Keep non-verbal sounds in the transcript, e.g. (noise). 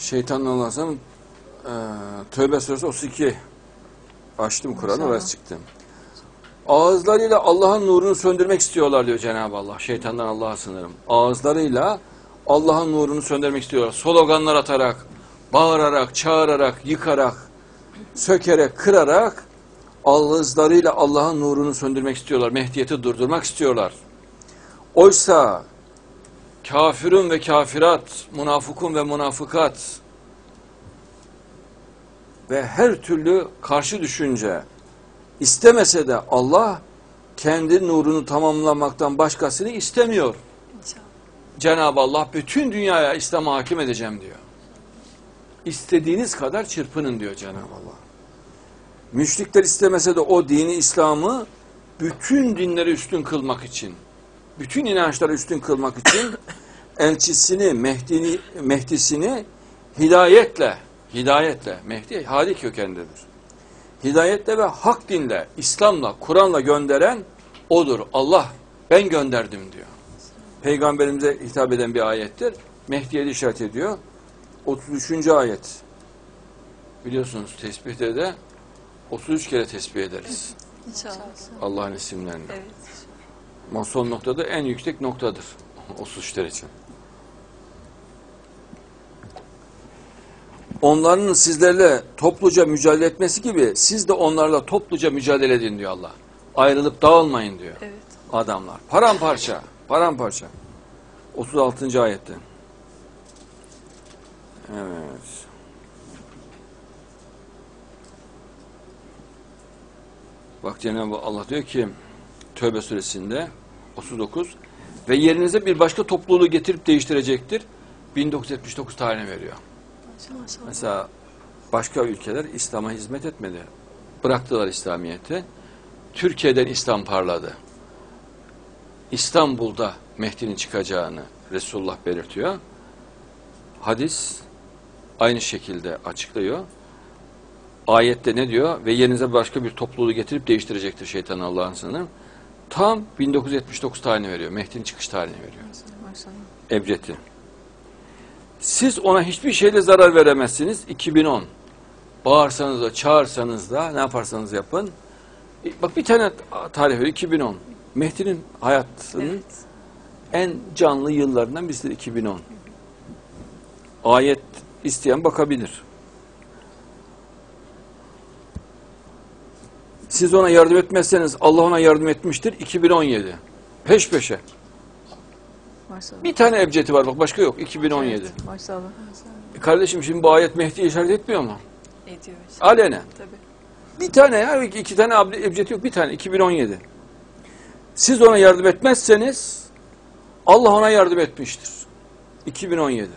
Şeytanın Allah'ın e, Tövbe suresi 32 açtım Kur'an'ı orası çıktım. Ağızlarıyla Allah'ın nurunu söndürmek istiyorlar diyor Cenab-ı Allah. Şeytandan Allah'a sınırım. Ağızlarıyla Allah'ın nurunu söndürmek istiyorlar. Sloganlar atarak, bağırarak, çağırarak, yıkarak, sökerek, kırarak ağızlarıyla Allah'ın nurunu söndürmek istiyorlar. Mehdiyeti durdurmak istiyorlar. Oysa kafirun ve kafirat, münafıkun ve münafıkat ve her türlü karşı düşünce istemese de Allah kendi nurunu tamamlamaktan başkasını istemiyor. Cenab-ı Allah bütün dünyaya İslam'a hakim edeceğim diyor. İstediğiniz kadar çırpının diyor Cenab-ı Allah. Müşrikler istemese de o dini İslam'ı bütün dinleri üstün kılmak için, bütün inançları üstün kılmak için (coughs) elçisini, Mehdi'ni, Mehdisini hidayetle, hidayetle, Mehdi hadi kökendedir. Hidayetle ve hak dinle, İslam'la, Kur'an'la gönderen odur. Allah ben gönderdim diyor. Peygamberimize hitap eden bir ayettir. Mehdi'ye işaret ediyor. 33. ayet. Biliyorsunuz tesbihte de 33 kere tesbih ederiz. İnşallah. Allah'ın isimlerini. Evet. Son noktada en yüksek noktadır. 33 derece. Onların sizlerle topluca mücadele etmesi gibi siz de onlarla topluca mücadele edin diyor Allah. Ayrılıp dağılmayın diyor Evet. adamlar. Paramparça, paramparça. 36. ayette. Evet. Bak Cenab-ı Allah diyor ki Tövbe suresinde 39 ve yerinize bir başka topluluğu getirip değiştirecektir. 1979 tarihini veriyor. Maşallah. Mesela başka ülkeler İslam'a hizmet etmedi. Bıraktılar İslamiyet'i. Türkiye'den İslam parladı. İstanbul'da Mehdi'nin çıkacağını Resulullah belirtiyor. Hadis aynı şekilde açıklıyor. Ayette ne diyor? Ve yerinize başka bir topluluğu getirip değiştirecektir şeytan Allah'ın sınırı. Tam 1979 tarihini veriyor. Mehdi'nin çıkış tarihini veriyor. Maşallah. Ebced'i. Siz ona hiçbir şeyle zarar veremezsiniz. 2010. Bağırsanız da, çağırsanız da, ne yaparsanız yapın. E, Bak bir tane tarih veriyor, 2010. Mehdi'nin hayatının Evet. en canlı yıllarından birisidir 2010. Ayet isteyen bakabilir. Siz ona yardım etmezseniz Allah ona yardım etmiştir 2017. Peş peşe. Maşallah. Bir tane ebcedi var bak başka yok 2017. Evet, Maşallah. E Kardeşim şimdi bu ayet Mehdi'ye işaret etmiyor mu? Ediyor. Alenen. Tabii. Bir tane ya iki tane abd- ebced yok bir tane 2017. Siz ona yardım etmezseniz Allah ona yardım etmiştir. 2017.